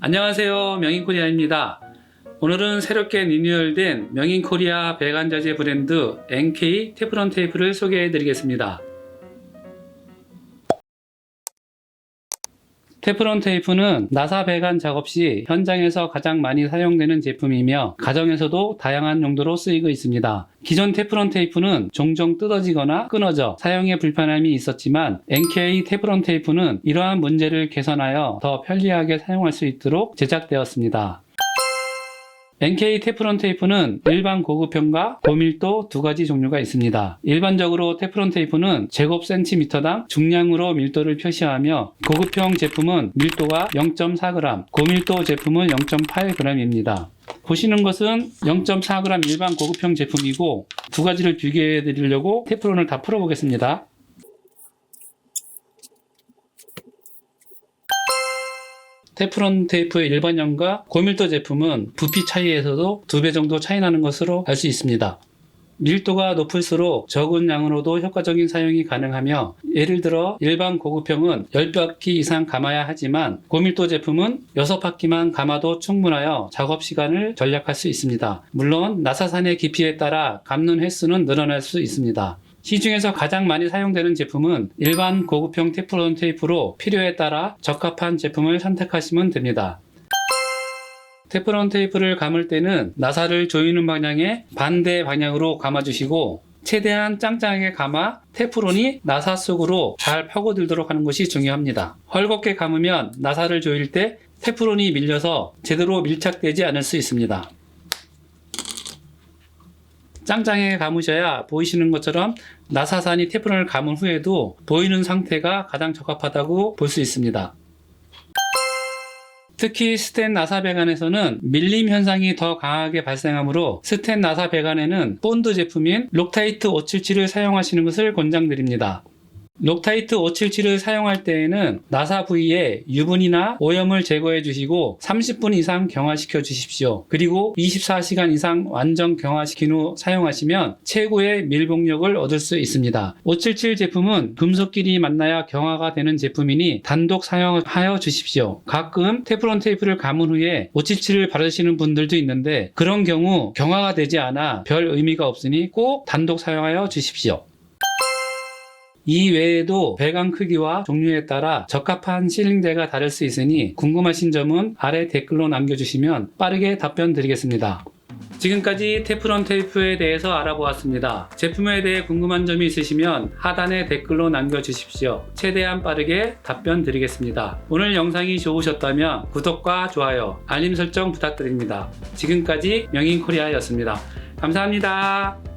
안녕하세요. 명인코리아입니다. 오늘은 새롭게 리뉴얼된 명인코리아 배관자재 브랜드 NK 테프론 테이프를 소개해 드리겠습니다. 테프론 테이프는 나사 배관 작업 시 현장에서 가장 많이 사용되는 제품이며 가정에서도 다양한 용도로 쓰이고 있습니다. 기존 테프론 테이프는 종종 뜯어지거나 끊어져 사용에 불편함이 있었지만 NK 테프론 테이프는 이러한 문제를 개선하여 더 편리하게 사용할 수 있도록 제작되었습니다. NK 테프론 테이프는 일반 고급형과 고밀도 두 가지 종류가 있습니다. 일반적으로 테프론 테이프는 제곱 센티미터당 중량으로 밀도를 표시하며 고급형 제품은 밀도가 0.4g, 고밀도 제품은 0.8g입니다. 보시는 것은 0.4g 일반 고급형 제품이고 두 가지를 비교해 드리려고 테프론을 다 풀어 보겠습니다. 테프론 테이프의 일반형과 고밀도 제품은 부피 차이에서도 두 배 정도 차이 나는 것으로 알 수 있습니다. 밀도가 높을수록 적은 양으로도 효과적인 사용이 가능하며 예를 들어 일반 고급형은 10바퀴 이상 감아야 하지만 고밀도 제품은 6바퀴만 감아도 충분하여 작업 시간을 절약할 수 있습니다. 물론 나사산의 깊이에 따라 감는 횟수는 늘어날 수 있습니다. 시중에서 가장 많이 사용되는 제품은 일반 고급형 테프론 테이프로 필요에 따라 적합한 제품을 선택하시면 됩니다. 테프론 테이프를 감을 때는 나사를 조이는 방향에 반대 방향으로 감아주시고 최대한 짱짱하게 감아 테프론이 나사 속으로 잘 파고들도록 하는 것이 중요합니다. 헐겁게 감으면 나사를 조일 때 테프론이 밀려서 제대로 밀착되지 않을 수 있습니다. 짱짱하게 감으셔야 보이시는 것처럼 나사산이 테프론을 감은 후에도 보이는 상태가 가장 적합하다고 볼 수 있습니다. 특히 스텐 나사 배관에서는 밀림 현상이 더 강하게 발생하므로 스텐 나사 배관에는 본드 제품인 록타이트 577을 사용하시는 것을 권장드립니다. 록타이트 577을 사용할 때에는 나사 부위에 유분이나 오염을 제거해 주시고 30분 이상 경화시켜 주십시오. 그리고 24시간 이상 완전 경화시킨 후 사용하시면 최고의 밀봉력을 얻을 수 있습니다. 577 제품은 금속끼리 만나야 경화가 되는 제품이니 단독 사용하여 주십시오. 가끔 테프론 테이프를 감은 후에 577을 바르시는 분들도 있는데 그런 경우 경화가 되지 않아 별 의미가 없으니 꼭 단독 사용하여 주십시오. 이 외에도 배관 크기와 종류에 따라 적합한 실링제가 다를 수 있으니 궁금하신 점은 아래 댓글로 남겨주시면 빠르게 답변 드리겠습니다. 지금까지 테프론 테이프에 대해서 알아보았습니다. 제품에 대해 궁금한 점이 있으시면 하단에 댓글로 남겨주십시오. 최대한 빠르게 답변 드리겠습니다. 오늘 영상이 좋으셨다면 구독과 좋아요, 알림 설정 부탁드립니다. 지금까지 명인코리아였습니다. 감사합니다.